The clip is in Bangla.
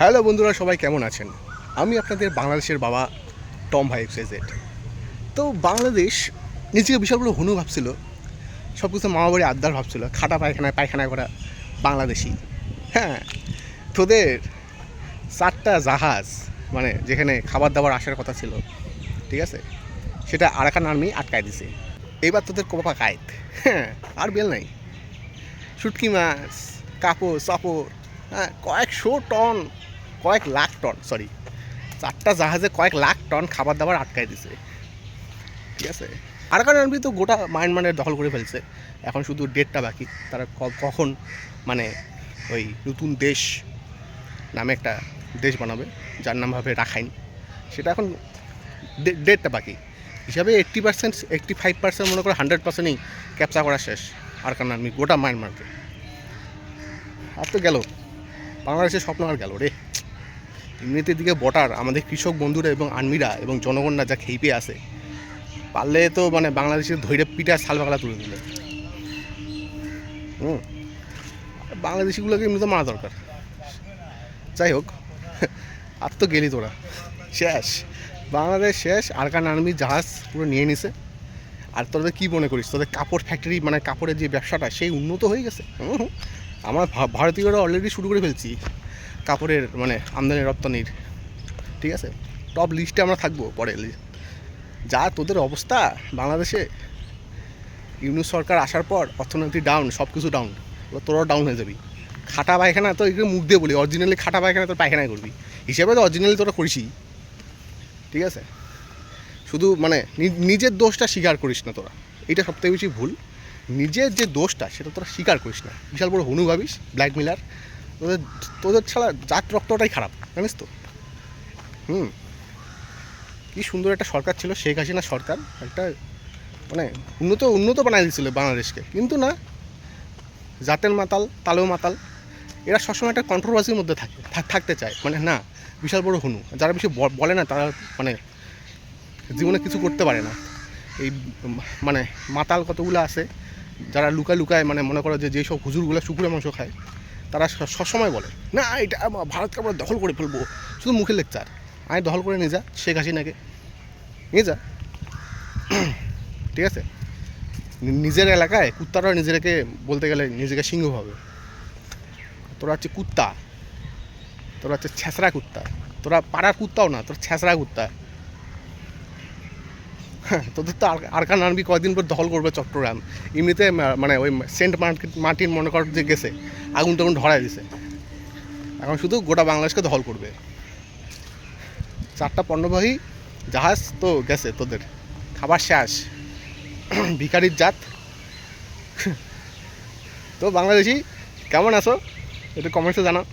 হ্যালো বন্ধুরা, সবাই কেমন আছেন? আমি আপনাদের বাংলাদেশের বাবা টম ভাই এক্সাইজেড তো বাংলাদেশ নিজেকে বিশাল হনু ভাবছিল সব কিছু মামা বাড়ি আড্ডার ভাবছিল, খাটা পায়খানায় পায়খানা করা বাংলাদেশি। হ্যাঁ তোদের চারটা জাহাজ মানে যেখানে খাবার দাবার আসার কথা ছিল, ঠিক আছে? সেটা আরাকান আর্মি আটকায় দিছে। এবার তোদের কোপা কায়েত হ্যাঁ আর বেল নাই। শুটকি মাছ, কাপড় সাপড় হ্যাঁ কয়েকশো টন, কয়েক লাখ টন সরি চারটা জাহাজে কয়েক লাখ টন খাবার দাবার আটকায় দিছে। ঠিক আছে? আরাকান আর্মি তো গোটা মায়ানমারের দখল করে ফেলছে। এখন শুধু ডেটটা বাকি। তারা কখন মানে ওই নতুন দেশ নামে একটা দেশ বানাবে, যার নাম হবে রাখাইন। সেটা এখন ডেটটা বাকি। হিসাবে eighty percent eighty five percent মনে করো হান্ড্রেড পার্সেন্টই ক্যাপচার করা শেষ আরাকান আর্মি গোটা মায়ানমারকে। আর তো গেল। বাংলাদেশের স্বপ্ন আর গেল রে। এমনিতে দিকে বটার, আমাদের কৃষক বন্ধুরা এবং আর্মিরা এবং জনগণরা যা খেয়ে আছে, পারলে তো মানে বাংলাদেশের ধৈর্য পিঠা শাল বাংলা তুলে দিলে হুম। বাংলাদেশিগুলোকে এমনি তো মারা দরকার। যাই হোক, আর তো গেলি তোরা। শেষ। বাংলাদেশ শেষ, আরকান আর্মি জাহাজ পুরো নিয়ে নিছে। আর তোদের কী মনে করিস? তোদের কাপড় ফ্যাক্টরি মানে কাপড়ের যে ব্যবসাটা, সেই উন্নত হয়ে গেছে। আমরা ভারতীয়রা অলরেডি শুরু করে ফেলছি কাপড়ের মানে আমদানি রপ্তানির। ঠিক আছে? টপ লিস্টে আমরা থাকব পরে। যা তোদের অবস্থা বাংলাদেশে। ইউনিট সরকার আসার পর অর্থনীতি ডাউন সব কিছু ডাউন এবার তোরাও ডাউন হয়ে যাবি। খাটা পায়খানা তো এগুলো মুখ দিয়ে বলি অরিজিনালি খাটা পায়খানা তোর পায়খানায় করবি। হিসেবে তো অরিজিনালি তোরা করিসই ঠিক আছে? শুধু মানে নিজের দোষটা স্বীকার করিস না তোরা। এটা সবথেকে বেশি ভুল। নিজের যে দোষটা সেটা তোরা স্বীকার করিস না। বিশাল বড় হনু ভাবিস ব্ল্যাক মিলার তোদের তোদের ছাড়া জাত রক্তটাই খারাপ, জানিস তো? হুম। কি সুন্দর একটা সরকার ছিল, শেখ হাসিনা সরকার। একটা মানে উন্নত উন্নত বানাই দিয়েছিল বাংলাদেশকে। কিন্তু না, জাতের মাতাল, তালেও মাতাল, এরা সবসময় একটা কন্ট্রোভার্সির মধ্যে থাকে থাকতে চায়। মানে না, বিশাল বড় হনু। যারা বেশি বলে না, তারা মানে জীবনে কিছু করতে পারে না। এই মানে মাতাল কতগুলো আছে যারা লুকায় লুকায় মানে মনে করো যে যেসব হুজুরগুলো শুকুরে মাংস খায়, তারা সবসময় বলে, না, এটা ভারতকে আমরা দখল করে ফেলব, শুধু মুখের লেকচার। আমি দখল করে নিয়ে যা, শেখ হাসিনাকে। নিয়ে যা। ঠিক আছে? নিজের এলাকায় কুত্তারা নিজেকে, বলতে গেলে নিজেকে সিংহ ভাবে। তোরা হচ্ছে কুত্তা। তোরা হচ্ছে ছ্যাঁচড়া কুত্তা। তোরা পাড়ার কুত্তাও না, তোর ছ্যাঁচড়া কুত্তা। হ্যাঁ, তোদের তো আর- আরকান আর্মি কয়দিন পর দখল করবে চট্টগ্রাম। এমনিতে মানে ওই সেন্ট মার্টিন মার্টিন মনে কর যে গেছে আগুন টাগুন ধরায় দিছে। এখন শুধু গোটা বাংলাদেশকে দখল করবে। চারটা পণ্যবাহী জাহাজ তো গেছে তোদের। খাবার শেষ। ভিখারির জাত। তো বাংলাদেশি কেমন আছো? একটু কমেন্টসে জানাও।